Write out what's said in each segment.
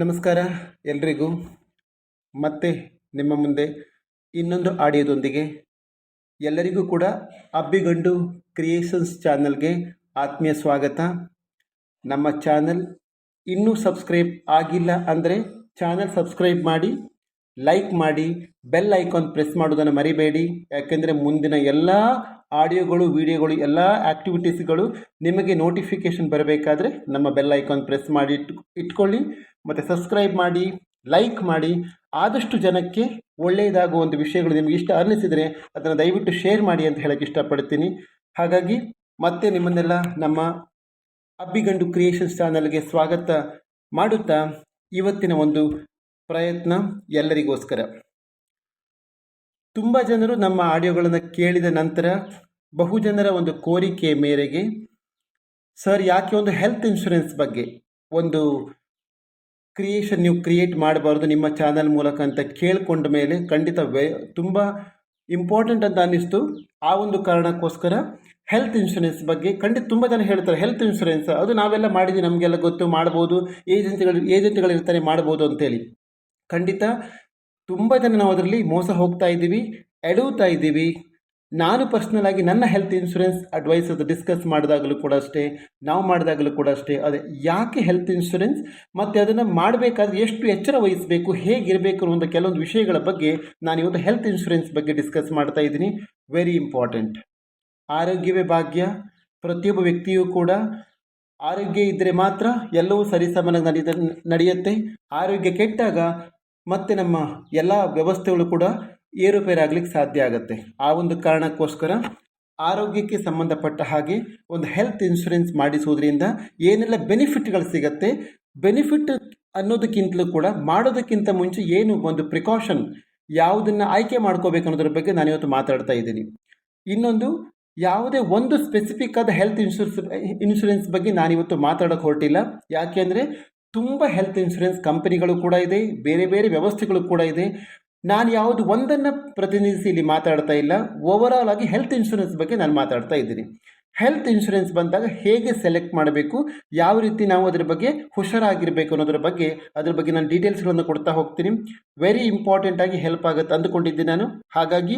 ನಮಸ್ಕಾರ ಎಲ್ರಿಗೂ. ಮತ್ತೆ ನಿಮ್ಮ ಮುಂದೆ ಇನ್ನೊಂದು ಆಡಿಯೋದೊಂದಿಗೆ ಎಲ್ಲರಿಗೂ ಕೂಡ ಅಬ್ಬಿಗಂಡು ಕ್ರಿಯೇಷನ್ಸ್ ಚಾನಲ್ಗೆ ಆತ್ಮೀಯ ಸ್ವಾಗತ. ನಮ್ಮ ಚಾನಲ್ ಇನ್ನೂ ಸಬ್ಸ್ಕ್ರೈಬ್ ಆಗಿಲ್ಲ ಅಂದರೆ ಚಾನಲ್ ಸಬ್ಸ್ಕ್ರೈಬ್ ಮಾಡಿ, ಲೈಕ್ ಮಾಡಿ, ಬೆಲ್ ಐಕಾನ್ ಪ್ರೆಸ್ ಮಾಡೋದನ್ನು ಮರಿಬೇಡಿ. ಯಾಕೆಂದರೆ ಮುಂದಿನ ಎಲ್ಲ ಆಡಿಯೋಗಳು, ವಿಡಿಯೋಗಳು, ಎಲ್ಲ ಆ್ಯಕ್ಟಿವಿಟೀಸ್ಗಳು ನಿಮಗೆ ನೋಟಿಫಿಕೇಷನ್ ಬರಬೇಕಾದ್ರೆ ನಮ್ಮ ಬೆಲ್ ಐಕಾನ್ ಪ್ರೆಸ್ ಮಾಡಿ ಇಟ್ಕೊಳ್ಳಿ. ಮತ್ತು ಸಬ್ಸ್ಕ್ರೈಬ್ ಮಾಡಿ ಲೈಕ್ ಮಾಡಿ, ಆದಷ್ಟು ಜನಕ್ಕೆ ಒಳ್ಳೆಯದಾಗುವ ವಿಷಯಗಳು ನಿಮಗೆ ಇಷ್ಟ ಅನ್ನಿಸಿದರೆ ಅದನ್ನು ದಯವಿಟ್ಟು ಶೇರ್ ಮಾಡಿ ಅಂತ ಹೇಳಕ್ಕೆ ಇಷ್ಟಪಡ್ತೀನಿ ಹಾಗಾಗಿ ಮತ್ತೆ ನಿಮ್ಮನ್ನೆಲ್ಲ ನಮ್ಮ ಅಬ್ಬಿಗಂಡು ಕ್ರಿಯೇಷನ್ಸ್ ಚಾನಲ್ಗೆ ಸ್ವಾಗತ ಮಾಡುತ್ತಾ ಇವತ್ತಿನ ಒಂದು ಪ್ರಯತ್ನ ಎಲ್ಲರಿಗೋಸ್ಕರ. ತುಂಬ ಜನರು ನಮ್ಮ ಆಡಿಯೋಗಳನ್ನು ಕೇಳಿದ ನಂತರ ಬಹುಜನರ ಒಂದು ಕೋರಿಕೆ ಮೇರೆಗೆ, ಸರ್, ಯಾಕೆ ಒಂದು ಹೆಲ್ತ್ ಇನ್ಶೂರೆನ್ಸ್ ಬಗ್ಗೆ ಒಂದು ಕ್ರಿಯೇಷನ್ ನೀವು ಕ್ರಿಯೇಟ್ ಮಾಡಬಾರ್ದು ನಿಮ್ಮ ಚಾನಲ್ ಮೂಲಕ ಅಂತ ಕೇಳಿಕೊಂಡ ಮೇಲೆ ಖಂಡಿತ ವೇ ತುಂಬ ಇಂಪಾರ್ಟೆಂಟ್ ಅಂತ ಅನ್ನಿಸ್ತು. ಆ ಒಂದು ಕಾರಣಕ್ಕೋಸ್ಕರ ಹೆಲ್ತ್ ಇನ್ಶೂರೆನ್ಸ್ ಬಗ್ಗೆ ಖಂಡಿತ ತುಂಬ ಜನ ಹೇಳ್ತಾರೆ ಹೆಲ್ತ್ ಇನ್ಶೂರೆನ್ಸ್ ಅದು ನಾವೆಲ್ಲ ಮಾಡಿದ್ದೀವಿ ನಮಗೆಲ್ಲ ಗೊತ್ತು, ಮಾಡ್ಬೋದು ಏಜೆನ್ಸಿಗಳು ಏಜೆಂಟ್ಗಳು ಇರ್ತಾರೆ, ಮಾಡ್ಬೋದು ಅಂತೇಳಿ. ಖಂಡಿತ ತುಂಬ ಜನ ನಾವು ಅದರಲ್ಲಿ ಮೋಸ ಹೋಗ್ತಾ ಇದ್ದೀವಿ ಎಡುತ್ತಾ ಇದ್ದೀವಿ. ನಾನು ಪರ್ಸ್ನಲ್ ಆಗಿ ನನ್ನ ಹೆಲ್ತ್ ಇನ್ಶೂರೆನ್ಸ್ ಅಡ್ವೈಸ್ ಡಿಸ್ಕಸ್ ಮಾಡಿದಾಗಲೂ ಕೂಡ ಅಷ್ಟೇ, ನಾವು ಮಾಡಿದಾಗಲೂ ಕೂಡ ಅಷ್ಟೇ, ಅದೇ ಯಾಕೆ ಹೆಲ್ತ್ ಇನ್ಶೂರೆನ್ಸ್ ಮತ್ತು ಅದನ್ನು ಮಾಡಬೇಕಾದ್ರೆ ಎಷ್ಟು ಎಚ್ಚರ ವಹಿಸಬೇಕು, ಹೇಗಿರಬೇಕು ಅನ್ನೋ ಕೆಲವೊಂದು ವಿಷಯಗಳ ಬಗ್ಗೆ ನಾನು ಇವತ್ತು ಹೆಲ್ತ್ ಇನ್ಶೂರೆನ್ಸ್ ಬಗ್ಗೆ ಡಿಸ್ಕಸ್ ಮಾಡ್ತಾ ಇದ್ದೀನಿ. ವೆರಿ ಇಂಪಾರ್ಟೆಂಟ್ ಆರೋಗ್ಯವೇ ಭಾಗ್ಯ, ಪ್ರತಿಯೊಬ್ಬ ವ್ಯಕ್ತಿಯೂ ಕೂಡ ಆರೋಗ್ಯ ಇದ್ದರೆ ಮಾತ್ರ ಎಲ್ಲವೂ ಸರಿಸಮನ ನಡೆಯುತ್ತೆ. ಆರೋಗ್ಯ ಕೆಟ್ಟಾಗ ಮತ್ತೆ ನಮ್ಮ ಎಲ್ಲ ವ್ಯವಸ್ಥೆಗಳು ಕೂಡ ಏರುಪೇರಾಗಲಿಕ್ಕೆ ಸಾಧ್ಯ ಆಗುತ್ತೆ. ಆ ಒಂದು ಕಾರಣಕ್ಕೋಸ್ಕರ ಆರೋಗ್ಯಕ್ಕೆ ಸಂಬಂಧಪಟ್ಟ ಹಾಗೆ ಒಂದು ಹೆಲ್ತ್ ಇನ್ಶೂರೆನ್ಸ್ ಮಾಡಿಸೋದ್ರಿಂದ ಏನೆಲ್ಲ ಬೆನಿಫಿಟ್ಗಳು ಸಿಗುತ್ತೆ ಬೆನಿಫಿಟ್ ಅನ್ನೋದಕ್ಕಿಂತಲೂ ಕೂಡ ಮಾಡೋದಕ್ಕಿಂತ ಮುಂಚೆ ಏನು ಒಂದು ಪ್ರಿಕಾಷನ್ ಯಾವುದನ್ನು ಆಯ್ಕೆ ಮಾಡ್ಕೋಬೇಕು ಅನ್ನೋದ್ರ ಬಗ್ಗೆ ನಾನು ಇವತ್ತು ಮಾತಾಡ್ತಾ ಇದ್ದೀನಿ. ಇನ್ನೊಂದು, ಯಾವುದೇ ಒಂದು ಸ್ಪೆಸಿಫಿಕ್ ಆದ ಹೆಲ್ತ್ ಇನ್ಶೂರೆನ್ಸ್ ಇನ್ಶೂರೆನ್ಸ್ ಬಗ್ಗೆ ನಾನು ಇವತ್ತು ಮಾತಾಡೋಕೆ ಹೊರಟಿಲ್ಲ. ಯಾಕೆಂದರೆ ತುಂಬ ಹೆಲ್ತ್ ಇನ್ಶೂರೆನ್ಸ್ ಕಂಪನಿಗಳು ಕೂಡ ಇದೆ, ಬೇರೆ ಬೇರೆ ವ್ಯವಸ್ಥೆಗಳು ಕೂಡ ಇದೆ. ನಾನು ಯಾವುದು ಒಂದನ್ನು ಪ್ರತಿನಿಧಿಸಿ ಇಲ್ಲಿ ಮಾತಾಡ್ತಾ ಇಲ್ಲ. ಓವರಾಲ್ ಆಗಿ ಹೆಲ್ತ್ ಇನ್ಶೂರೆನ್ಸ್ ಬಗ್ಗೆ ನಾನು ಮಾತಾಡ್ತಾ ಇದ್ದೀನಿ. ಹೆಲ್ತ್ ಇನ್ಶೂರೆನ್ಸ್ ಬಂದಾಗ ಹೇಗೆ ಸೆಲೆಕ್ಟ್ ಮಾಡಬೇಕು, ಯಾವ ರೀತಿ ನಾವು ಅದರ ಬಗ್ಗೆ ಹುಷಾರಾಗಿರಬೇಕು ಅನ್ನೋದ್ರ ಬಗ್ಗೆ, ಅದ್ರ ಬಗ್ಗೆ ನಾನು ಡೀಟೇಲ್ಸ್ಗಳನ್ನು ಕೊಡ್ತಾ ಹೋಗ್ತೀನಿ. ವೆರಿ ಇಂಪಾರ್ಟೆಂಟ್ ಆಗಿ ಹೆಲ್ಪ್ ಆಗುತ್ತೆ ಅಂದುಕೊಂಡಿದ್ದೆ ನಾನು. ಹಾಗಾಗಿ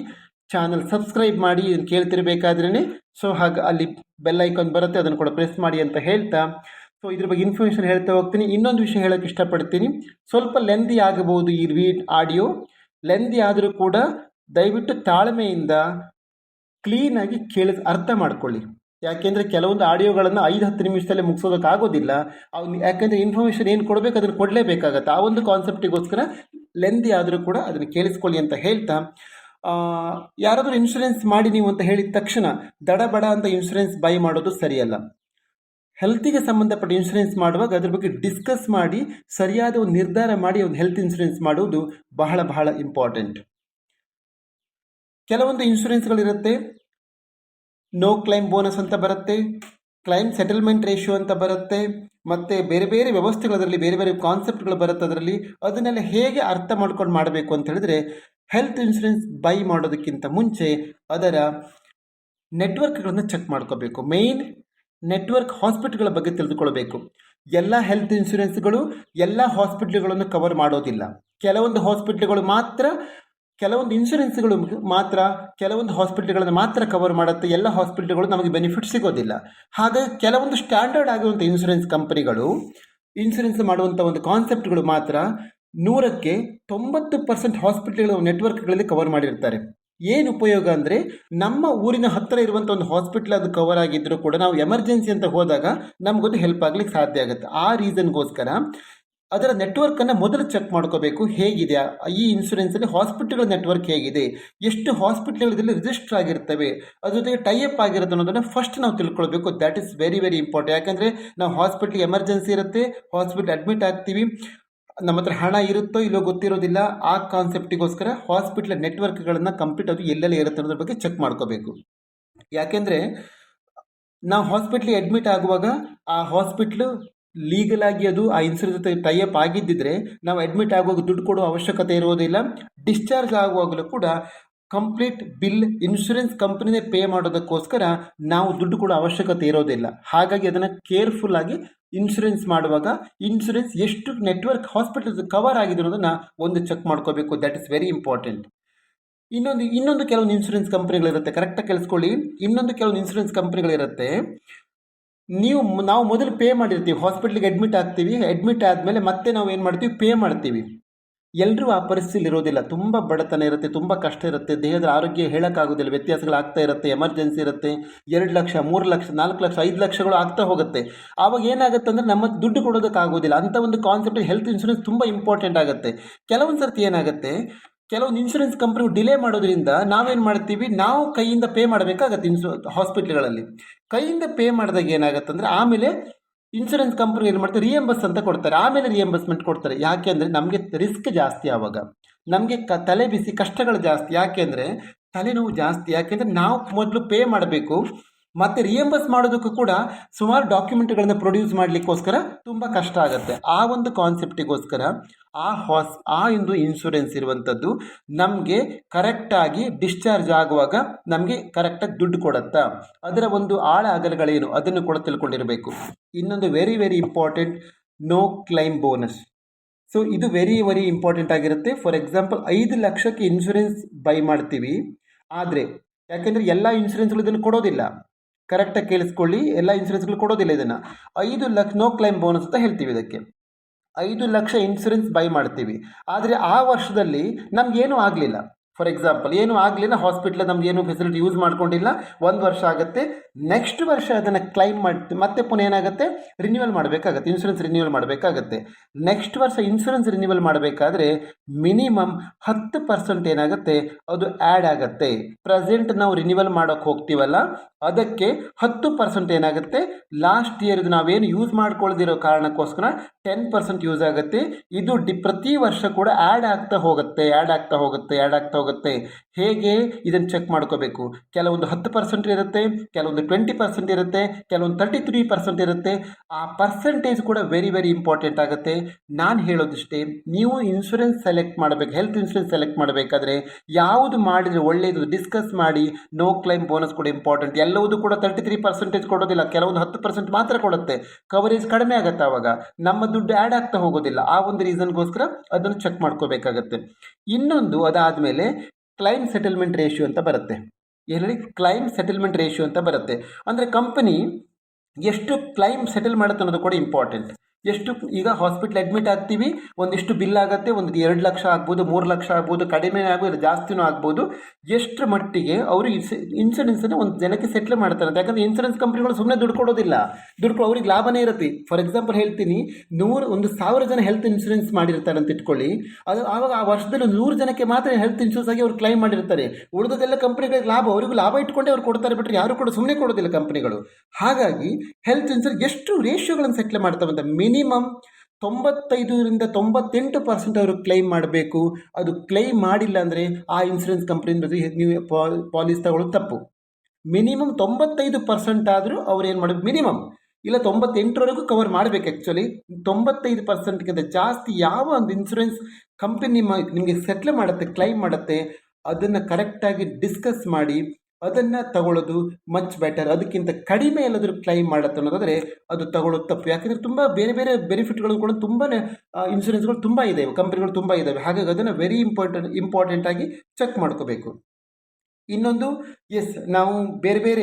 ಚಾನಲ್ ಸಬ್ಸ್ಕ್ರೈಬ್ ಮಾಡಿ ಕೇಳ್ತಿರ್ಬೇಕಾದ್ರೇ ಸೊ ಹಾಗೆ ಅಲ್ಲಿ ಬೆಲ್ ಐಕಾನ್ ಬರುತ್ತೆ, ಅದನ್ನು ಕೂಡ ಪ್ರೆಸ್ ಮಾಡಿ ಅಂತ ಹೇಳ್ತಾ. ಸೊ ಇದ್ರ ಬಗ್ಗೆ ಇನ್ಫಾರ್ಮೇಷನ್ ಹೇಳ್ತಾ ಹೋಗ್ತೀನಿ. ಇನ್ನೊಂದು ವಿಷಯ ಹೇಳೋಕ್ಕೆ ಇಷ್ಟಪಡ್ತೀನಿ. ಸ್ವಲ್ಪ ಲೆಂದಿ ಆಗಬಹುದು ಈ ವೀಡ್ ಆಡಿಯೋ ಲೆಂದಿ ಆದರೂ ಕೂಡ ದಯವಿಟ್ಟು ತಾಳ್ಮೆಯಿಂದ ಕ್ಲೀನಾಗಿ ಕೇಳಿದ ಅರ್ಥ ಮಾಡ್ಕೊಳ್ಳಿ. ಯಾಕೆಂದರೆ ಕೆಲವೊಂದು ಆಡಿಯೋಗಳನ್ನು ಐದು, ಹತ್ತು ನಿಮಿಷದಲ್ಲೇ ಮುಗಿಸೋದಕ್ಕಾಗೋದಿಲ್ಲ. ಅವ್ನು ಯಾಕೆಂದರೆ ಇನ್ಫಾರ್ಮೇಷನ್ ಏನು ಕೊಡಬೇಕು ಅದನ್ನು ಕೊಡಲೇಬೇಕಾಗತ್ತೆ. ಆ ಒಂದು ಕಾನ್ಸೆಪ್ಟಿಗೋಸ್ಕರ ಲೆಂದಿ ಆದರೂ ಕೂಡ ಅದನ್ನು ಕೇಳಿಸ್ಕೊಳ್ಳಿ ಅಂತ ಹೇಳ್ತಾ ಯಾರಾದರೂ ಇನ್ಶೂರೆನ್ಸ್ ಮಾಡಿ ನೀವು ಅಂತ ಹೇಳಿದ ತಕ್ಷಣ ದಡಬಡ ಅಂತ ಇನ್ಶೂರೆನ್ಸ್ ಬೈ ಮಾಡೋದು ಸರಿಯಲ್ಲ. ಹೆಲ್ತಿಗೆ ಸಂಬಂಧಪಟ್ಟ ಇನ್ಶೂರೆನ್ಸ್ ಮಾಡುವಾಗ ಅದ್ರ ಬಗ್ಗೆ ಡಿಸ್ಕಸ್ ಮಾಡಿ ಸರಿಯಾದ ಒಂದು ನಿರ್ಧಾರ ಮಾಡಿ ಒಂದು ಹೆಲ್ತ್ ಇನ್ಶೂರೆನ್ಸ್ ಮಾಡುವುದು ಬಹಳ ಬಹಳ ಇಂಪಾರ್ಟೆಂಟ್ ಕೆಲವೊಂದು ಇನ್ಶೂರೆನ್ಸ್ಗಳಿರುತ್ತೆ ನೋ ಕ್ಲೈಮ್ ಬೋನಸ್ ಅಂತ ಬರುತ್ತೆ. ಕ್ಲೈಮ್ ಸೆಟಲ್ಮೆಂಟ್ ರೇಷಿಯೋ ಅಂತ ಬರುತ್ತೆ. ಮತ್ತು ಬೇರೆ ಬೇರೆ ವ್ಯವಸ್ಥೆಗಳದರಲ್ಲಿ ಬೇರೆ ಬೇರೆ ಕಾನ್ಸೆಪ್ಟ್ಗಳು ಬರುತ್ತೆ ಅದರಲ್ಲಿ. ಅದನ್ನೆಲ್ಲ ಹೇಗೆ ಅರ್ಥ ಮಾಡ್ಕೊಂಡು ಮಾಡಬೇಕು ಅಂತ ಹೇಳಿದ್ರೆ ಹೆಲ್ತ್ ಇನ್ಶೂರೆನ್ಸ್ ಬೈ ಮಾಡೋದಕ್ಕಿಂತ ಮುಂಚೆ ಅದರ ನೆಟ್ವರ್ಕ್ಗಳನ್ನು ಚೆಕ್ ಮಾಡ್ಕೋಬೇಕು. ಮೇಯ್ನ್ ನೆಟ್ವರ್ಕ್ ಹಾಸ್ಪಿಟ್ಲ್ಗಳ ಬಗ್ಗೆ ತಿಳಿದುಕೊಳ್ಳಬೇಕು. ಎಲ್ಲ ಹೆಲ್ತ್ ಇನ್ಶೂರೆನ್ಸ್ಗಳು ಎಲ್ಲ ಹಾಸ್ಪಿಟ್ಲ್ಗಳನ್ನು ಕವರ್ ಮಾಡೋದಿಲ್ಲ. ಕೆಲವೊಂದು ಹಾಸ್ಪಿಟ್ಲ್ಗಳು ಮಾತ್ರ, ಕೆಲವೊಂದು ಇನ್ಶೂರೆನ್ಸ್ಗಳು ಮಾತ್ರ, ಕೆಲವೊಂದು ಹಾಸ್ಪಿಟ್ಲ್ಗಳನ್ನು ಮಾತ್ರ ಕವರ್ ಮಾಡುತ್ತೆ. ಎಲ್ಲ ಹಾಸ್ಪಿಟ್ಲ್ಗಳು ನಮಗೆ ಬೆನಿಫಿಟ್ ಸಿಗೋದಿಲ್ಲ. ಹಾಗಾಗಿ ಕೆಲವೊಂದು ಸ್ಟ್ಯಾಂಡರ್ಡ್ ಆಗಿರುವಂಥ ಇನ್ಶೂರೆನ್ಸ್ ಕಂಪನಿಗಳು ಇನ್ಶೂರೆನ್ಸ್ ಮಾಡುವಂಥ ಒಂದು ಕಾನ್ಸೆಪ್ಟ್ಗಳು ಮಾತ್ರ ನೂರಕ್ಕೆ ತೊಂಬತ್ತು ಪರ್ಸೆಂಟ್ ಹಾಸ್ಪಿಟ್ಲ್ಗಳ ನೆಟ್ವರ್ಕ್ಗಳಲ್ಲಿ ಕವರ್ ಮಾಡಿರ್ತಾರೆ. ಏನು ಉಪಯೋಗ ಅಂದರೆ ನಮ್ಮ ಊರಿನ ಹತ್ತಿರ ಇರುವಂಥ ಒಂದು ಹಾಸ್ಪಿಟ್ಲ್ ಅದು ಕವರ್ ಆಗಿದ್ದರೂ ಕೂಡ ನಾವು ಎಮರ್ಜೆನ್ಸಿ ಅಂತ ಹೋದಾಗ ನಮಗೊಂದು ಹೆಲ್ಪ್ ಆಗ್ಲಿಕ್ಕೆ ಸಾಧ್ಯ ಆಗುತ್ತೆ. ಆ ರೀಸನ್ಗೋಸ್ಕರ ಅದರ ನೆಟ್ವರ್ಕನ್ನು ಮೊದಲು ಚೆಕ್ ಮಾಡ್ಕೋಬೇಕು, ಹೇಗಿದೆ? ಈ ಇನ್ಶೂರೆನ್ಸಲ್ಲಿ ಹಾಸ್ಪಿಟಲ್ಗಳ ನೆಟ್ವರ್ಕ್ ಹೇಗಿದೆ? ಎಷ್ಟು ಹಾಸ್ಪಿಟ್ಲ್ಗಳಲ್ಲಿ ರಿಜಿಸ್ಟರ್ ಆಗಿರ್ತವೆ? ಅದ್ರ ಜೊತೆಗೆ ಟೈಅಪ್ ಆಗಿರುತ್ತೆ ಅನ್ನೋದನ್ನು ಫಸ್ಟ್ ನಾವು ತಿಳ್ಕೊಳ್ಬೇಕು. That is very very important ಯಾಕಂದರೆ ನಾವು ಹಾಸ್ಪಿಟ್ಲಿಗೆ ಎಮರ್ಜೆನ್ಸಿ ಇರುತ್ತೆ ಹಾಸ್ಪಿಟ್ಲ್ ಅಡ್ಮಿಟ್ ಆಗ್ತೀವಿ. ನಮ್ಮ ಹತ್ರ ಹಣ ಇರುತ್ತೋ ಇಲ್ಲೋ ಗೊತ್ತಿರೋದಿಲ್ಲ, ಆ ಕಾನ್ಸೆಪ್ಟಿಗೋಸ್ಕರ ಹಾಸ್ಪಿಟ್ಲ್ ನೆಟ್ವರ್ಕ್ಗಳನ್ನು ಕಂಪ್ಲೀಟ್ ಅದು ಎಲ್ಲೆಲ್ಲಿ ಇರುತ್ತೆ ಅನ್ನೋದ್ರ ಬಗ್ಗೆ ಚೆಕ್ ಮಾಡ್ಕೋಬೇಕು. ಯಾಕೆಂದರೆ, ನಾವು ಹಾಸ್ಪಿಟ್ಲಿಗೆ ಅಡ್ಮಿಟ್ ಆಗುವಾಗ ಆ ಹಾಸ್ಪಿಟ್ಲು ಲೀಗಲ್ ಆಗಿ ಅದು ಆ ಇನ್ಸೂರೆನ್ಸ್ ಜೊತೆ ಟೈಅಪ್ ಆಗಿದ್ದಿದ್ರೆ, ನಾವು ಅಡ್ಮಿಟ್ ಆಗುವಾಗ ದುಡ್ಡು ಕೊಡೋ ಅವಶ್ಯಕತೆ ಇರೋದಿಲ್ಲ ಡಿಸ್ಚಾರ್ಜ್ ಆಗುವಾಗಲೂ ಕೂಡ ಕಂಪ್ಲೀಟ್ ಬಿಲ್ ಇನ್ಶೂರೆನ್ಸ್ ಕಂಪ್ನಿನೇ ಪೇ ಮಾಡೋದಕ್ಕೋಸ್ಕರ ನಾವು ದುಡ್ಡು ಕೊಡೋ ಅವಶ್ಯಕತೆ ಇರೋದಿಲ್ಲ. ಹಾಗಾಗಿ ಅದನ್ನು ಕೇರ್ಫುಲ್ ಆಗಿ ಇನ್ಶೂರೆನ್ಸ್ ಮಾಡುವಾಗ ಇನ್ಶೂರೆನ್ಸ್ ಎಷ್ಟು ನೆಟ್ವರ್ಕ್ ಹಾಸ್ಪಿಟಲ್ಸ್ ಕವರ್ ಆಗಿದೆ ಅನ್ನೋದನ್ನು ಒಂದು ಚೆಕ್ ಮಾಡ್ಕೋಬೇಕು. ದಟ್ ಇಸ್ ವೆರಿ ಇಂಪಾರ್ಟೆಂಟ್ ಇನ್ನೊಂದು ಇನ್ನೊಂದು ಕೆಲವೊಂದು ಇನ್ಶೂರೆನ್ಸ್ ಕಂಪ್ನಿಗಳಿರುತ್ತೆ. ಕರೆಕ್ಟಾಗಿ ಕೇಳಿಸ್ಕೊಳ್ಳಿ. ಇನ್ನೊಂದು ಕೆಲವೊಂದು ಇನ್ಶೂರೆನ್ಸ್ ಕಂಪ್ನಿಗಳಿರುತ್ತೆ. ನೀವು, ನಾವು ಮೊದಲು ಪೇ ಮಾಡಿರ್ತೀವಿ. ಹಾಸ್ಪಿಟ್ಲಿಗೆ ಅಡ್ಮಿಟ್ ಆಗ್ತೀವಿ. ಅಡ್ಮಿಟ್ ಆದಮೇಲೆ ಮತ್ತೆ ನಾವು ಏನು ಮಾಡ್ತೀವಿ? ಪೇ ಮಾಡ್ತೀವಿ. ಎಲ್ಲರೂ ಆ ಪರಿಸ್ಥಿತಿಲಿ ಇರೋದಿಲ್ಲ. ತುಂಬ ಬಡತನ ಇರುತ್ತೆ, ತುಂಬ ಕಷ್ಟ ಇರುತ್ತೆ, ದೇಹದ ಆರೋಗ್ಯ ಹೇಳೋಕ್ಕಾಗೋದಿಲ್ಲ ವ್ಯತ್ಯಾಸಗಳಾಗ್ತಾ ಇರುತ್ತೆ, ಎಮರ್ಜೆನ್ಸಿ ಇರುತ್ತೆ, ಎರಡು ಲಕ್ಷ, ಮೂರು ಲಕ್ಷ, ನಾಲ್ಕು ಲಕ್ಷ, ಐದು ಲಕ್ಷಗಳು ಆಗ್ತಾ ಹೋಗುತ್ತೆ. ಆವಾಗ ಏನಾಗುತ್ತೆ ಅಂದರೆ ನಮ್ಮ ದುಡ್ಡು ಕೊಡೋದಕ್ಕಾಗೋದಿಲ್ಲ ಅಂಥ ಒಂದು ಕಾನ್ಸೆಪ್ಟ್ ಹೆಲ್ತ್ ಇನ್ಶೂರೆನ್ಸ್ ತುಂಬ ಇಂಪಾರ್ಟೆಂಟ್ ಆಗುತ್ತೆ. ಕೆಲವೊಂದು ಸರ್ತಿ ಏನಾಗುತ್ತೆ, ಕೆಲವೊಂದು ಇನ್ಶೂರೆನ್ಸ್ ಕಂಪ್ನಿ ಡಿಲೇ ಮಾಡೋದ್ರಿಂದ ನಾವೇನು ಮಾಡ್ತೀವಿ, ನಾವು ಕೈಯಿಂದ ಪೇ ಮಾಡಬೇಕಾಗತ್ತೆ ಇನ್ಸು ಹಾಸ್ಪಿಟ್ಲ್ಗಳಲ್ಲಿ ಕೈಯಿಂದ ಪೇ ಮಾಡಿದಾಗ ಏನಾಗುತ್ತೆ ಅಂದರೆ ಆಮೇಲೆ ಇನ್ಶೂರೆನ್ಸ್ ಕಂಪ್ನಿ ಏನು ಮಾಡ್ತಾರೆ? ರಿಯಂಬಸ್ ಅಂತ ಕೊಡ್ತಾರೆ. ಆಮೇಲೆ ರಿಯಂಬರ್ಸ್ಮೆಂಟ್ ಕೊಡ್ತಾರೆ. ಯಾಕೆ ಅಂದರೆ ನಮಗೆ ರಿಸ್ಕ್ ಜಾಸ್ತಿ ಆವಾಗ. ನಮಗೆ ಕ ತಲೆ ಬಿಸಿ, ಕಷ್ಟಗಳು ಜಾಸ್ತಿ. ಯಾಕೆಂದರೆ ತಲೆನೋವು ಜಾಸ್ತಿ. ಯಾಕೆಂದರೆ ನಾವು ಮೊದಲು ಪೇ ಮಾಡಬೇಕು. ಮತ್ತು ರಿಯಂಬರ್ಸ್ ಮಾಡೋದಕ್ಕೂ ಕೂಡ ಸುಮಾರು ಡಾಕ್ಯುಮೆಂಟ್ಗಳನ್ನು ಪ್ರೊಡ್ಯೂಸ್ ಮಾಡಲಿಕ್ಕೋಸ್ಕರ ತುಂಬ ಕಷ್ಟ ಆಗುತ್ತೆ. ಆ ಒಂದು ಕಾನ್ಸೆಪ್ಟಿಗೋಸ್ಕರ ಆ ಹಾಸ್, ಆ ಒಂದು ಇನ್ಶೂರೆನ್ಸ್ ಇರುವಂಥದ್ದು ನಮಗೆ ಕರೆಕ್ಟಾಗಿ ಡಿಸ್ಚಾರ್ಜ್ ಆಗುವಾಗ ನಮಗೆ ಕರೆಕ್ಟಾಗಿ ದುಡ್ಡು ಕೊಡುತ್ತಾ? ಅದರ ಒಂದು ಆಳ ಅಗಲಗಳೇನು? ಅದನ್ನು ಕೂಡ ತಿಳ್ಕೊಂಡಿರಬೇಕು. ಇನ್ನೊಂದು very very important no claim bonus so ಇದು ವೆರಿ ವೆರಿ ಇಂಪಾರ್ಟೆಂಟ್ ಆಗಿರುತ್ತೆ. ಫಾರ್ ಎಕ್ಸಾಂಪಲ್ ಐದು ಲಕ್ಷಕ್ಕೆ ಇನ್ಶೂರೆನ್ಸ್ ಬೈ ಮಾಡ್ತೀವಿ. ಆದರೆ, ಯಾಕೆಂದರೆ ಎಲ್ಲ ಇನ್ಶೂರೆನ್ಸ್ಗಳು ಇದನ್ನು ಕೊಡೋದಿಲ್ಲ. ಕರೆಕ್ಟಾಗಿ ಕೇಳಿಸ್ಕೊಳ್ಳಿ, ಎಲ್ಲ ಇನ್ಶೂರೆನ್ಸ್ಗಳು ಕೊಡೋದಿಲ್ಲ ಇದನ್ನು. ಐದು ಲಕ್ಷ ನೋ ಕ್ಲೈಮ್ ಬೋನಸ್ ಅಂತ ಹೇಳ್ತೀವಿ ಇದಕ್ಕೆ. ಐದು ಲಕ್ಷ ಇನ್ಶೂರೆನ್ಸ್ ಬೈ ಮಾಡ್ತೀವಿ. ಆದರೆ ಆ ವರ್ಷದಲ್ಲಿ ನಮಗೇನೂ ಆಗಲಿಲ್ಲ. ಫಾರ್ ಎಕ್ಸಾಂಪಲ್ ಏನೂ ಆಗಲಿಲ್ಲ ಹಾಸ್ಪಿಟ್ಲ್ ನಮ್ಗೆ ಏನು ಫೆಸಿಲಿಟಿ ಯೂಸ್ ಮಾಡ್ಕೊಂಡಿಲ್ಲ. ಒಂದು ವರ್ಷ ಆಗುತ್ತೆ. ನೆಕ್ಸ್ಟ್ ವರ್ಷ ಅದನ್ನು ಕ್ಲೈಮ್ ಮಾಡಿ ಮತ್ತೆ ಪುನಃ ಏನಾಗುತ್ತೆ? ರಿನ್ಯೂವಲ್ ಮಾಡಬೇಕಾಗತ್ತೆ. ಇನ್ಸೂರೆನ್ಸ್ ರಿನ್ಯೂವಲ್ ಮಾಡಬೇಕಾಗತ್ತೆ. ನೆಕ್ಸ್ಟ್ ವರ್ಷ ಇನ್ಸೂರೆನ್ಸ್ ರಿನ್ಯೂವಲ್ ಮಾಡಬೇಕಾದ್ರೆ ಮಿನಿಮಮ್ ಹತ್ತು ಪರ್ಸೆಂಟ್ ಏನಾಗುತ್ತೆ? ಅದು ಆ್ಯಡ್ ಆಗುತ್ತೆ. ಪ್ರೆಸೆಂಟ್ ನಾವು ರಿನ್ಯೂವಲ್ ಮಾಡೋಕ್ಕೆ ಹೋಗ್ತೀವಲ್ಲ, ಅದಕ್ಕೆ ಹತ್ತು ಪರ್ಸೆಂಟ್ ಏನಾಗುತ್ತೆ? ಲಾಸ್ಟ್ ಇಯರ್ದು ನಾವೇನು ಯೂಸ್ ಮಾಡ್ಕೊಳ್ದಿರೋ ಕಾರಣಕ್ಕೋಸ್ಕರ ಟೆನ್ ಪರ್ಸೆಂಟ್ ಯೂಸ್ ಆಗುತ್ತೆ. ಇದು ಡಿ ಪ್ರತಿ ವರ್ಷ ಕೂಡ ಆ್ಯಡ್ ಆಗ್ತಾ ಹೋಗುತ್ತೆ ಆ್ಯಡ್ ಆಗ್ತಾ ಹೋಗುತ್ತೆ ಆ್ಯಡ್ ಆಗ್ತಾ ಹೋಗುತ್ತೆ. ಹೇಗೆ? ಇದನ್ನು ಚೆಕ್ ಮಾಡ್ಕೋಬೇಕು. ಕೆಲವೊಂದು ಹತ್ತು ಪರ್ಸೆಂಟ್ ಇರುತ್ತೆ, ಕೆಲವೊಂದು ಟ್ವೆಂಟಿ ಪರ್ಸೆಂಟ್ ಇರುತ್ತೆ, ಕೆಲವೊಂದು ತರ್ಟಿ ತ್ರೀ ಪರ್ಸೆಂಟ್ ಇರುತ್ತೆ. ಆ ಪರ್ಸೆಂಟೇಜ್ ಕೂಡ ವೆರಿ ವೆರಿ ಇಂಪಾರ್ಟೆಂಟ್ ಆಗುತ್ತೆ. ನಾನು ಹೇಳೋದಿಷ್ಟೇ, ನೀವು ಇನ್ಶೂರೆನ್ಸ್ ಸೆಲೆಕ್ಟ್ ಮಾಡಬೇಕು ಹೆಲ್ತ್ ಇನ್ಶೂರೆನ್ಸ್ ಸೆಲೆಕ್ಟ್ ಮಾಡಬೇಕಾದ್ರೆ ಯಾವುದು ಮಾಡಿದರೆ ಒಳ್ಳೆಯದು ಡಿಸ್ಕಸ್ ಮಾಡಿ ನೋ ಕ್ಲೈಮ್ ಬೋನಸ್ ಕೂಡ ಇಂಪಾರ್ಟೆಂಟ್ ಎಲ್ಲವೂ ಕೂಡ ತರ್ಟಿ ತ್ರೀ ಪರ್ಸೆಂಟೇಜ್ ಕೊಡೋದಿಲ್ಲ, ಕೆಲವೊಂದು ಹತ್ತು ಪರ್ಸೆಂಟ್ ಮಾತ್ರ ಕೊಡುತ್ತೆ. ಕವರೇಜ್ ಕಡಿಮೆ ಆಗುತ್ತೆ ಆವಾಗ. ನಮ್ಮ ದುಡ್ಡು ಆ್ಯಡ್ ಆಗ್ತಾ ಹೋಗೋದಿಲ್ಲ. ಆ ಒಂದು ರೀಸನ್ಗೋಸ್ಕರ ಅದನ್ನು ಚೆಕ್ ಮಾಡ್ಕೋಬೇಕಾಗತ್ತೆ. ಇನ್ನೊಂದು ಅದಾದ ಮೇಲೆ ಕ್ಲೈಮ್ ಸೆಟಲ್ಮೆಂಟ್ ರೇಷಿಯೋ ಅಂತ ಬರುತ್ತೆ. ಎಲ್ಲಿ ಕ್ಲೈಮ್ ಸೆಟಲ್ಮೆಂಟ್ ರೇಷಿಯೋ ಅಂತ ಬರುತ್ತೆ. ಅಂದರೆ ಕಂಪನಿ ಎಷ್ಟು ಕ್ಲೈಮ್ ಸೆಟಲ್ ಮಾಡುತ್ತೆ ಅನ್ನೋದು ಕೂಡ ಇಂಪಾರ್ಟೆಂಟ್ ಎಷ್ಟು ಈಗ ಹಾಸ್ಪಿಟ್ಲ್ ಅಡ್ಮಿಟ್ ಆಗ್ತೀವಿ, ಒಂದಿಷ್ಟು ಬಿಲ್ ಆಗುತ್ತೆ, ಒಂದು ಎರಡು ಲಕ್ಷ ಆಗ್ಬೋದು, ಮೂರು ಲಕ್ಷ ಆಗ್ಬೋದು ಕಡಿಮೆ ಆಗ್ಬೋದು, ಜಾಸ್ತಿನೂ ಆಗ್ಬೋದು. ಎಷ್ಟರ ಮಟ್ಟಿಗೆ ಅವರು ಇನ್ಸೂರೆನ್ಸನ್ನು ಒಂದು ಜನಕ್ಕೆ ಸೆಟ್ಲ್ ಮಾಡ್ತಾರೆ ಯಾಕಂದರೆ ಇನ್ಸೂರೆನ್ಸ್ ಕಂಪ್ನಿಗಳು ಸುಮ್ಮನೆ ದುಡ್ಡು ಕೊಡೋದಿಲ್ಲ. ದುಡ್ಡು ಅವ್ರಿಗೆ ಲಾಭನೇ ಇರುತ್ತೆ. ಫಾರ್ ಎಕ್ಸಾಂಪಲ್ ಹೇಳ್ತೀನಿ, ನೂರು, ಒಂದು ಸಾವಿರ ಜನ ಹೆಲ್ತ್ ಇನ್ಸೂರೆನ್ಸ್ ಮಾಡಿರ್ತಾರೆ ಅಂತ ಇಟ್ಕೊಳ್ಳಿ. ಅದು ಆವಾಗ ಆ ವರ್ಷದಲ್ಲಿ ನೂರು ಜನಕ್ಕೆ ಮಾತ್ರ ಹೆಲ್ತ್ ಇನ್ಶೂರೆನ್ಸ್ ಆಗಿ ಅವ್ರು ಕ್ಲೈಮ್ ಮಾಡಿರ್ತಾರೆ. ಉಳಿದದೆಲ್ಲ ಕಂಪ್ನಿಗಳಿಗೆ ಲಾಭ, ಅವರಿಗೂ ಲಾಭ ಇಟ್ಕೊಂಡೇ ಅವ್ರು ಕೊಡ್ತಾರೆ ಬಿಟ್ಟರೆ ಯಾರು ಕೂಡ ಸುಮ್ಮನೆ ಕೊಡೋದಿಲ್ಲ ಕಂಪ್ನಿಗಳು ಹಾಗಾಗಿ ಹೆಲ್ತ್ ಇನ್ಸೂರೆನ್ಸ್ ಎಷ್ಟು ರೇಷಿಯೋಗಳನ್ನು ಸೆಟ್ಲ್ ಮಾಡ್ತಾವಂತ? ಅಂತ ಮಿನಿಮಮ್ ತೊಂಬತ್ತೈದರಿಂದ ತೊಂಬತ್ತೆಂಟು ಪರ್ಸೆಂಟ್ ಅವರು ಕ್ಲೈಮ್ ಮಾಡಬೇಕು. ಅದು ಕ್ಲೈಮ್ ಮಾಡಿಲ್ಲ ಅಂದರೆ ಆ ಇನ್ಸೂರೆನ್ಸ್ ಕಂಪ್ನಿಯಿಂದ ನೀವು ಪಾಲಿಸಿ ತಗೊಳ್ಳೋದು ತಪ್ಪು. ಮಿನಿಮಮ್ ತೊಂಬತ್ತೈದು ಪರ್ಸೆಂಟ್ ಆದರೂ ಅವ್ರು ಏನು ಮಾಡಬೇಕು? ಮಿನಿಮಮ್. ಇಲ್ಲ ತೊಂಬತ್ತೆಂಟರವರೆಗೂ ಕವರ್ ಮಾಡಬೇಕು ಆ್ಯಕ್ಚುಲಿ ತೊಂಬತ್ತೈದು ಪರ್ಸೆಂಟ್ಗಿಂತ ಜಾಸ್ತಿ ಯಾವ ಒಂದು ಇನ್ಸೂರೆನ್ಸ್ ಕಂಪನಿ ನಿಮ್ಮ, ನಿಮಗೆ ಸೆಟ್ಲ್ ಮಾಡುತ್ತೆ ಕ್ಲೈಮ್ ಮಾಡುತ್ತೆ, ಅದನ್ನು ಕರೆಕ್ಟಾಗಿ ಡಿಸ್ಕಸ್ ಮಾಡಿ ಅದನ್ನು ತಗೊಳ್ಳೋದು ಮಚ್ ಬೆಟರ್ ಅದಕ್ಕಿಂತ ಕಡಿಮೆ ಎಲ್ಲಾದರೂ ಕ್ಲೈಮ್ ಮಾಡುತ್ತೆ ಅನ್ನೋದಾದರೆ ಅದು ತಗೊಳ್ಳೋದು ತಪ್ಪು. ಯಾಕೆಂದರೆ ತುಂಬ ಬೇರೆ ಬೇರೆ ಬೆನಿಫಿಟ್ಗಳು ಕೂಡ ತುಂಬಾ ಇನ್ಸೂರೆನ್ಸ್ಗಳು ತುಂಬ ಇದೆ ಕಂಪ್ನಿಗಳು ತುಂಬ ಇದ್ದಾವೆ ಹಾಗಾಗಿ ಅದನ್ನು ವೆರಿ ಇಂಪಾರ್ಟೆಂಟ್ ಇಂಪಾರ್ಟೆಂಟ್ ಆಗಿ ಚೆಕ್ ಮಾಡ್ಕೋಬೇಕು. ಇನ್ನೊಂದು ಎಸ್ ನಾವು ಬೇರೆ ಬೇರೆ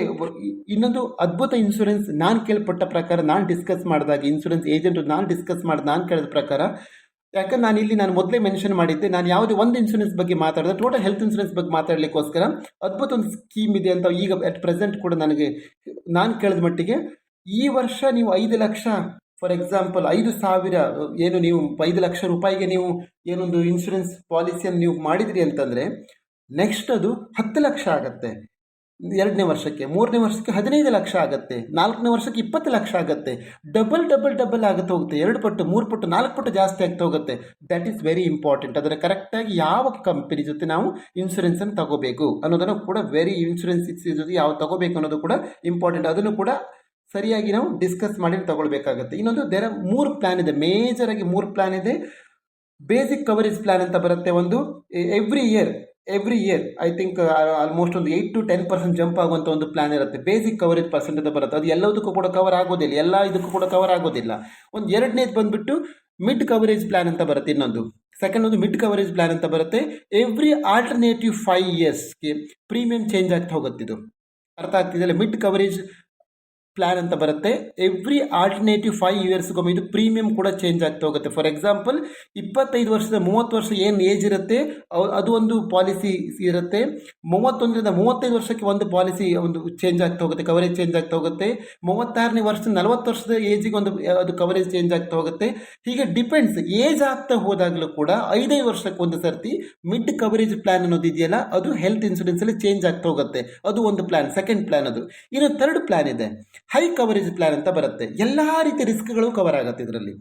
ಇನ್ನೊಂದು ಅದ್ಭುತ ಇನ್ಶೂರೆನ್ಸ್ ನಾನು ಕೇಳ್ಪಟ್ಟ ಪ್ರಕಾರ ನಾನು ಡಿಸ್ಕಸ್ ಮಾಡಿದಾಗ ಇನ್ಶೂರೆನ್ಸ್ ಏಜೆಂಟು ನಾನು ಡಿಸ್ಕಸ್ ಮಾಡಿದ ನಾನು ಕೇಳಿದ ಪ್ರಕಾರ ಯಾಕಂದ್ರೆ ನಾನು ಇಲ್ಲಿ ನಾನು ಮೊದಲೇ ಮೆನ್ಷನ್ ಮಾಡಿದ್ದೆ, ನಾನು ಯಾವುದೇ ಒಂದು ಇನ್ಶೂರೆನ್ಸ್ ಬಗ್ಗೆ ಮಾತಾಡಿದೆ ಟೋಟಲ್ ಹೆಲ್ತ್ ಇನ್ಶೂರೆನ್ಸ್ ಬಗ್ಗೆ ಮಾತಾಡಲಿಕ್ಕೋಸ್ಕರ ಅದ್ಭುತ ಒಂದು ಸ್ಕೀಮ್ ಇದೆ ಅಂತ ಈಗ ಅಟ್ ಪ್ರೆಸೆಂಟ್ ಕೂಡ ನನಗೆ ನಾನು ಕೇಳಿದ ಮಟ್ಟಿಗೆ ಈ ವರ್ಷ ನೀವು ಐದು ಲಕ್ಷ ಫಾರ್ ಎಕ್ಸಾಂಪಲ್ ಐದು ಸಾವಿರ, ಏನು ನೀವು ಐದು ಲಕ್ಷ ರೂಪಾಯಿಗೆ ನೀವು ಏನೊಂದು ಇನ್ಶೂರೆನ್ಸ್ ಪಾಲಿಸಿಯನ್ನು ನೀವು ಮಾಡಿದ್ರಿ ಅಂತಂದರೆ ನೆಕ್ಸ್ಟ್ ಅದು ಹತ್ತು ಲಕ್ಷ ಆಗುತ್ತೆ. ಎರಡನೇ ವರ್ಷಕ್ಕೆ, ಮೂರನೇ ವರ್ಷಕ್ಕೆ ಹದಿನೈದು ಲಕ್ಷ ಆಗುತ್ತೆ, ನಾಲ್ಕನೇ ವರ್ಷಕ್ಕೆ ಇಪ್ಪತ್ತು ಲಕ್ಷ ಆಗುತ್ತೆ, ಡಬಲ್ ಡಬಲ್ ಡಬಲ್ ಆಗುತ್ತೆ ಹೋಗುತ್ತೆ, ಎರಡು ಪಟ್ಟು, ಮೂರು ಪಟ್ಟು, ನಾಲ್ಕು ಪಟ್ಟು ಜಾಸ್ತಿ ಆಗ್ತಾ ಹೋಗುತ್ತೆ. ದಟ್ ಈಸ್ ವೆರಿ ಇಂಪಾರ್ಟೆಂಟ್ ಅದರ ಕರೆಕ್ಟಾಗಿ ಯಾವ ಕಂಪನಿ ಜೊತೆ ನಾವು ಇನ್ಸೂರೆನ್ಸನ್ನು ತಗೋಬೇಕು ಅನ್ನೋದನ್ನು ಕೂಡ ವೆರಿ ಇನ್ಸೂರೆನ್ಸ್ ಜೊತೆ ಯಾವ ತಗೋಬೇಕು ಅನ್ನೋದು ಕೂಡ ಇಂಪಾರ್ಟೆಂಟ್ ಅದನ್ನು ಕೂಡ ಸರಿಯಾಗಿ ನಾವು ಡಿಸ್ಕಸ್ ಮಾಡಿ ತಗೊಳ್ಬೇಕಾಗುತ್ತೆ. ಇನ್ನೊಂದು ದೇರ ಮೂರು ಪ್ಲ್ಯಾನ್ ಇದೆ. ಮೇಜರಾಗಿ ಮೂರು ಪ್ಲ್ಯಾನ್ ಇದೆ. ಬೇಸಿಕ್ ಕವರೇಜ್ ಪ್ಲ್ಯಾನ್ ಅಂತ ಬರುತ್ತೆ ಒಂದು. Every year every year I think almost ಒಂದು eight to ten percent jump ಆಗುವಂಥ ಒಂದು ಪ್ಲಾನ್ ಇರುತ್ತೆ. ಬೇಸಿಕ್ ಕವರೇಜ್ ಪರ್ಸೆಂಟ್ ಬರುತ್ತೆ. ಅದು ಎಲ್ಲದಕ್ಕೂ ಕೂಡ ಕವರ್ ಆಗೋದಿಲ್ಲ. ಎಲ್ಲ ಇದಕ್ಕೂ ಕೂಡ ಕವರ್ ಆಗೋದಿಲ್ಲ. ಒಂದು ಎರಡನೇದು ಬಂದುಬಿಟ್ಟು ಮಿಡ್ ಕವರೇಜ್ ಪ್ಲಾನ್ ಅಂತ ಬರುತ್ತೆ ಇನ್ನೊಂದು. ಸೆಕೆಂಡ್ ಒಂದು ಮಿಡ್ ಕವರೇಜ್ ಪ್ಲಾನ್ ಅಂತ ಬರುತ್ತೆ. ಎವ್ರಿ ಆಲ್ಟರ್ನೇಟಿವ್ ಫೈವ್ ಇಯರ್ಸ್ಗೆ ಪ್ರೀಮಿಯಂ ಚೇಂಜ್ ಆಗ್ತಾ ಇದು. ಅರ್ಥ ಆಗ್ತಿದೆಯಲ್ಲ ಮಿಡ್ ಕವರೇಜ್ ಪ್ಲಾನ್ ಅಂತ ಬರುತ್ತೆ. ಎವ್ರಿ ಆಲ್ಟರ್ನೇಟಿವ್ ಫೈವ್ ಇಯರ್ಸ್ಗೊಮ್ಮೆ ಇದು ಪ್ರೀಮಿಯಂ ಕೂಡ ಚೇಂಜ್ ಆಗ್ತಾ ಹೋಗುತ್ತೆ. ಫಾರ್ ಎಕ್ಸಾಂಪಲ್ ಇಪ್ಪತ್ತೈದು ವರ್ಷದ, ಮೂವತ್ತು ವರ್ಷ ಏನು ಏಜ್ ಇರುತ್ತೆ ಅದು ಒಂದು ಪಾಲಿಸಿ ಇರುತ್ತೆ. ಮೂವತ್ತೊಂದರಿಂದ ಮೂವತ್ತೈದು ವರ್ಷಕ್ಕೆ ಒಂದು ಪಾಲಿಸಿ ಒಂದು ಚೇಂಜ್ ಆಗ್ತಾ ಹೋಗುತ್ತೆ ಕವರೇಜ್ ಚೇಂಜ್ ಆಗ್ತಾ ಹೋಗುತ್ತೆ. ಮೂವತ್ತಾರನೇ ವರ್ಷದ, ನಲವತ್ತು ವರ್ಷದ ಏಜಿಗೆ ಒಂದು, ಅದು ಕವರೇಜ್ ಚೇಂಜ್ ಆಗ್ತಾ ಹೋಗುತ್ತೆ. ಹೀಗೆ ಡಿಪೆಂಡ್ಸ್ ಏಜ್ ಆಗ್ತಾ ಹೋದಾಗಲೂ ಕೂಡ ಐದೈದು ವರ್ಷಕ್ಕೆ ಒಂದು ಸರ್ತಿ ಮಿಡ್ ಕವರೇಜ್ ಪ್ಲಾನ್ ಅನ್ನೋದು ಇದೆಯಲ್ಲ, ಅದು ಹೆಲ್ತ್ ಇನ್ಶೂರೆನ್ಸಲ್ಲಿ ಚೇಂಜ್ ಆಗ್ತಾ ಹೋಗುತ್ತೆ. ಅದು ಒಂದು ಪ್ಲಾನ್ ಸೆಕೆಂಡ್ ಪ್ಲಾನ್ ಅದು. ಇನ್ನು ಥರ್ಡ್ ಪ್ಲಾನ್ ಇದೆ. ಹೈ ಕವರೇಜ್ ಪ್ಲಾನ್ ಅಂತ ಬರುತ್ತೆ. ಎಲ್ಲ ರೀತಿಯ ರಿಸ್ಕ್ಗಳು ಕವರ್ ಆಗುತ್ತೆ ಇದರಲ್ಲಿ.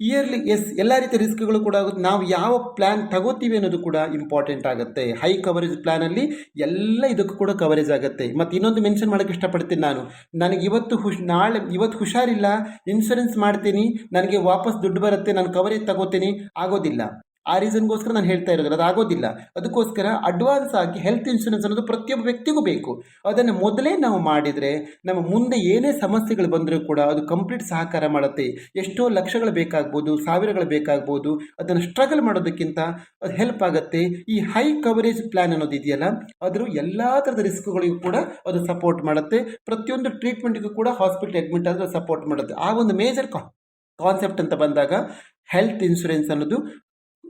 ಇಯರ್ಲಿ ಎಸ್ ಎಲ್ಲ ರೀತಿಯ ರಿಸ್ಕ್ಗಳು ಕೂಡ ಆಗುತ್ತೆ. ನಾವು ಯಾವ ಪ್ಲ್ಯಾನ್ ತಗೋತೀವಿ ಅನ್ನೋದು ಕೂಡ ಇಂಪಾರ್ಟೆಂಟ್ ಆಗುತ್ತೆ. ಹೈ ಕವರೇಜ್ ಪ್ಲ್ಯಾನಲ್ಲಿ ಎಲ್ಲ ಇದಕ್ಕೂ ಕೂಡ ಕವರೇಜ್ ಆಗುತ್ತೆ. ಮತ್ತು ಇನ್ನೊಂದು ಮೆನ್ಷನ್ ಮಾಡೋಕ್ಕೆ ಇಷ್ಟಪಡ್ತೀನಿ ನಾನು. ನನಗೆ ಇವತ್ತು ಹುಷ್, ನಾಳೆ, ಇವತ್ತು ಹುಷಾರಿಲ್ಲ ಇನ್ಶೂರೆನ್ಸ್ ಮಾಡ್ತೀನಿ, ನನಗೆ ವಾಪಸ್ ದುಡ್ಡು ಬರುತ್ತೆ, ನಾನು ಕವರೇಜ್ ತಗೋತೀನಿ, ಆಗೋದಿಲ್ಲ. ಆ ರೀಸನ್ಗೋಸ್ಕರ ನಾನು ಹೇಳ್ತಾ ಇರೋದು ಅದು ಆಗೋದಿಲ್ಲ. ಅದಕ್ಕೋಸ್ಕರ ಅಡ್ವಾನ್ಸ್ ಆಗಿ ಹೆಲ್ತ್ ಇನ್ಶೂರೆನ್ಸ್ ಅನ್ನೋದು ಪ್ರತಿಯೊಬ್ಬ ವ್ಯಕ್ತಿಗೂ ಬೇಕು. ಅದನ್ನು ಮೊದಲೇ ನಾವು ಮಾಡಿದರೆ ನಮ್ಮ ಮುಂದೆ ಏನೇ ಸಮಸ್ಯೆಗಳು ಬಂದರೂ ಕೂಡ ಅದು ಕಂಪ್ಲೀಟ್ ಸಹಕಾರ ಮಾಡುತ್ತೆ. ಎಷ್ಟೋ ಲಕ್ಷಗಳು ಬೇಕಾಗ್ಬೋದು, ಸಾವಿರಗಳು ಬೇಕಾಗ್ಬೋದು, ಅದನ್ನು ಸ್ಟ್ರಗಲ್ ಮಾಡೋದಕ್ಕಿಂತ ಅದು ಹೆಲ್ಪ್ ಆಗುತ್ತೆ. ಈ ಹೈ ಕವರೇಜ್ ಪ್ಲ್ಯಾನ್ ಅನ್ನೋದು ಇದೆಯಲ್ಲ, ಅದರ ಎಲ್ಲ ಥರದ ರಿಸ್ಕ್ಗಳಿಗೂ ಕೂಡ ಅದು ಸಪೋರ್ಟ್ ಮಾಡುತ್ತೆ. ಪ್ರತಿಯೊಂದು ಟ್ರೀಟ್ಮೆಂಟ್ಗೂ ಕೂಡ ಹಾಸ್ಪಿಟಲ್ ಅಡ್ಮಿಟ್ ಆದರೆ ಸಪೋರ್ಟ್ ಮಾಡುತ್ತೆ. ಆ ಒಂದು ಮೇಜರ್ ಕಾನ್ಸೆಪ್ಟ್ ಅಂತ ಬಂದಾಗ ಹೆಲ್ತ್ ಇನ್ಶೂರೆನ್ಸ್ ಅನ್ನೋದು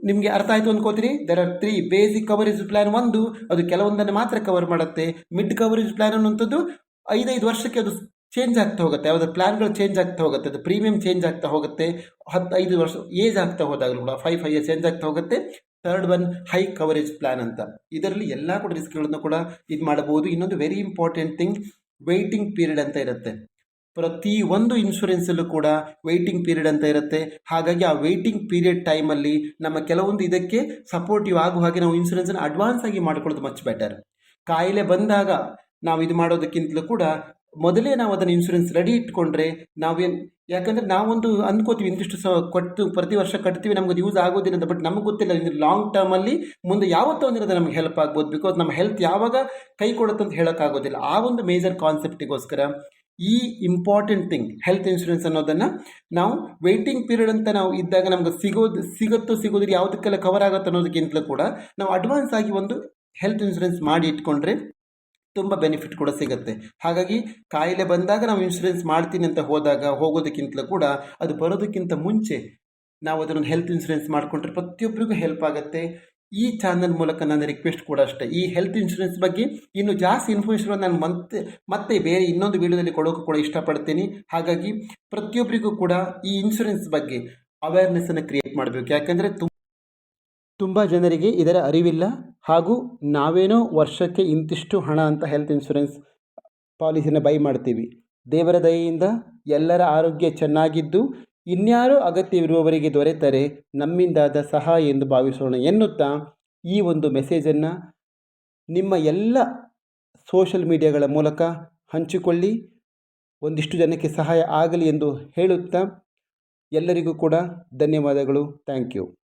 ನಿಮಗೆ ಅರ್ಥ ಆಯಿತು ಅನ್ಕೋತೀರಿ there are three basic coverage plan ಒಂದು, ಅದು ಕೆಲವೊಂದನ್ನು ಮಾತ್ರ ಕವರ್ ಮಾಡುತ್ತೆ. ಮಿಡ್ ಕವರೇಜ್ ಪ್ಲಾನ್ ಅನ್ನುವಂಥದ್ದು ಐದೈದು ವರ್ಷಕ್ಕೆ ಅದು ಚೇಂಜ್ ಆಗ್ತಾ ಹೋಗುತ್ತೆ. ಯಾವುದಾದ್ರು ಪ್ಲಾನ್ಗಳು ಚೇಂಜ್ ಆಗ್ತಾ ಹೋಗುತ್ತೆ. ಅದು ಪ್ರೀಮಿಯಂ ಚೇಂಜ್ ಆಗ್ತಾ ಹೋಗುತ್ತೆ. ಹತ್ತು ಐದು ವರ್ಷ ಏಜ್ ಆಗ್ತಾ ಹೋದಾಗಲೂ ಕೂಡ ಫೈವ್ ಫೈವ್ ಇಯರ್ಸ್ ಚೇಂಜ್ ಆಗ್ತಾ ಹೋಗುತ್ತೆ. Third one high coverage plan ಅಂತ. ಇದರಲ್ಲಿ ಎಲ್ಲ ಕೂಡ ರಿಸ್ಕ್ಗಳನ್ನು ಕೂಡ ಇದು ಮಾಡಬಹುದು. ಇನ್ನೊಂದು very important thing waiting period ಅಂತ ಇರುತ್ತೆ. ಪ್ರತಿ ಒಂದು ಇನ್ಶೂರೆನ್ಸಲ್ಲೂ ಕೂಡ ವೆಯ್ಟಿಂಗ್ ಪೀರಿಯಡ್ ಅಂತ ಇರುತ್ತೆ. ಹಾಗಾಗಿ ಆ ವೆಯ್ಟಿಂಗ್ ಪೀರಿಯಡ್ ಟೈಮಲ್ಲಿ ನಮ್ಮ ಕೆಲವೊಂದು ಇದಕ್ಕೆ ಸಪೋರ್ಟಿವ್ ಆಗುವ ಹಾಗೆ ನಾವು ಇನ್ಶೂರೆನ್ಸನ್ನು ಅಡ್ವಾನ್ಸ್ ಆಗಿ ಮಾಡ್ಕೊಳ್ಳೋದು ಮಚ್ ಬೆಟರ್ ಕಾಯಿಲೆ ಬಂದಾಗ ನಾವು ಇದು ಮಾಡೋದಕ್ಕಿಂತಲೂ ಕೂಡ ಮೊದಲೇ ನಾವು ಅದನ್ನು ಇನ್ಶೂರೆನ್ಸ್ ರೆಡಿ ಇಟ್ಕೊಂಡ್ರೆ ನಾವೇನು ಯಾಕಂದರೆ ನಾವೊಂದು ಅಂದ್ಕೋತೀವಿ, ಇಂತಿಷ್ಟು ಸ, ಕೊಟ್ಟು, ಪ್ರತಿ ವರ್ಷ ಕಟ್ತೀವಿ, ನಮ್ಗೆ ಯೂಸ್ ಆಗೋದಿಲ್ಲ ಅಂತ ಬಟ್ ನಮ್ಗೆ ಗೊತ್ತಿಲ್ಲ ಲಾಂಗ್ ಟರ್ಮಲ್ಲಿ ಮುಂದೆ ಯಾವತ್ತೋ ನಮ್ಗೆ ನಮಗೆ ಹೆಲ್ಪ್ ಆಗ್ಬೋದು ಬಿಕಾಸ್ ನಮ್ಮ ಹೆಲ್ತ್ ಯಾವಾಗ ಕೈ ಕೊಡುತ್ತಂತ ಅಂತ ಹೇಳೋಕ್ಕಾಗೋದಿಲ್ಲ. ಆ ಒಂದು ಮೇಜರ್ ಕಾನ್ಸೆಪ್ಟಿಗೋಸ್ಕರ ಈ ಇಂಪಾರ್ಟೆಂಟ್ ಥಿಂಗ್ ಹೆಲ್ತ್ ಇನ್ಶೂರೆನ್ಸ್ ಅನ್ನೋದನ್ನು ನಾವು ವೆಯ್ಟಿಂಗ್ ಪೀರಿಯಡ್ ಅಂತ ನಾವು ಇದ್ದಾಗ ನಮ್ಗೆ ಸಿಗೋದು, ಸಿಗುತ್ತೋ ಸಿಗೋದಿಲ್ಲ, ಯಾವುದಕ್ಕೆಲ್ಲ ಕವರ್ ಆಗುತ್ತೆ ಅನ್ನೋದಕ್ಕಿಂತಲೂ ಕೂಡ ನಾವು ಅಡ್ವಾನ್ಸ್ ಆಗಿ ಒಂದು ಹೆಲ್ತ್ ಇನ್ಶೂರೆನ್ಸ್ ಮಾಡಿ ಇಟ್ಕೊಂಡ್ರೆ ತುಂಬ ಬೆನಿಫಿಟ್ ಕೂಡ ಸಿಗುತ್ತೆ. ಹಾಗಾಗಿ ಕಾಯಿಲೆ ಬಂದಾಗ ನಾವು ಇನ್ಶೂರೆನ್ಸ್ ಮಾಡ್ತೀನಿ ಅಂತ ಹೋದಾಗ, ಹೋಗೋದಕ್ಕಿಂತಲೂ ಕೂಡ ಅದು ಬರೋದಕ್ಕಿಂತ ಮುಂಚೆ ನಾವು ಅದನ್ನು ಹೆಲ್ತ್ ಇನ್ಶೂರೆನ್ಸ್ ಮಾಡಿಕೊಂಡ್ರೆ ಪ್ರತಿಯೊಬ್ಬರಿಗೂ ಹೆಲ್ಪ್ ಆಗುತ್ತೆ. ಈ ಚಾನಲ್ ಮೂಲಕ ನನ್ನ ರಿಕ್ವೆಸ್ಟ್ ಕೂಡ ಅಷ್ಟೇ. ಈ ಹೆಲ್ತ್ ಇನ್ಶೂರೆನ್ಸ್ ಬಗ್ಗೆ ಇನ್ನು ಜಾಸ್ತಿ ಇನ್ಫಾರ್ಮೇಷನ್ ನಾನು ಮತ್ತೆ ಮತ್ತೆ ಬೇರೆ ಇನ್ನೊಂದು ವಿಡಿಯೋದಲ್ಲಿ ಕೊಡೋಕ್ಕೂ ಕೂಡ ಇಷ್ಟಪಡ್ತೀನಿ. ಹಾಗಾಗಿ ಪ್ರತಿಯೊಬ್ಬರಿಗೂ ಕೂಡ ಈ ಇನ್ಶೂರೆನ್ಸ್ ಬಗ್ಗೆ ಅವೇರ್ನೆಸ್ಸನ್ನು ಕ್ರಿಯೇಟ್ ಮಾಡಬೇಕು. ಯಾಕಂದರೆ ತುಂಬ ತುಂಬ ಜನರಿಗೆ ಇದರ ಅರಿವಿಲ್ಲ. ಹಾಗೂ ನಾವೇನೋ ವರ್ಷಕ್ಕೆ ಇಂತಿಷ್ಟು ಹಣ ಅಂತ ಹೆಲ್ತ್ ಇನ್ಶೂರೆನ್ಸ್ ಪಾಲಿಸಿನ ಬೈ ಮಾಡ್ತೀವಿ. ದೇವರ ದಯೆಯಿಂದ ಎಲ್ಲರ ಆರೋಗ್ಯ ಚೆನ್ನಾಗಿದ್ದು ಇನ್ಯಾರೋ ಅಗತ್ಯವಿರುವವರಿಗೆ ದೊರೆತರೆ ನಮ್ಮಿಂದಾದ ಸಹಾಯ ಎಂದು ಭಾವಿಸೋಣ ಎನ್ನುತ್ತಾ ಈ ಒಂದು ಮೆಸೇಜನ್ನು ನಿಮ್ಮ ಎಲ್ಲ ಸೋಷಲ್ ಮೀಡಿಯಾಗಳ ಮೂಲಕ ಹಂಚಿಕೊಳ್ಳಿ. ಒಂದಿಷ್ಟು ಜನಕ್ಕೆ ಸಹಾಯ ಆಗಲಿ ಎಂದು ಹೇಳುತ್ತಾ ಎಲ್ಲರಿಗೂ ಕೂಡ ಧನ್ಯವಾದಗಳು. Thank you.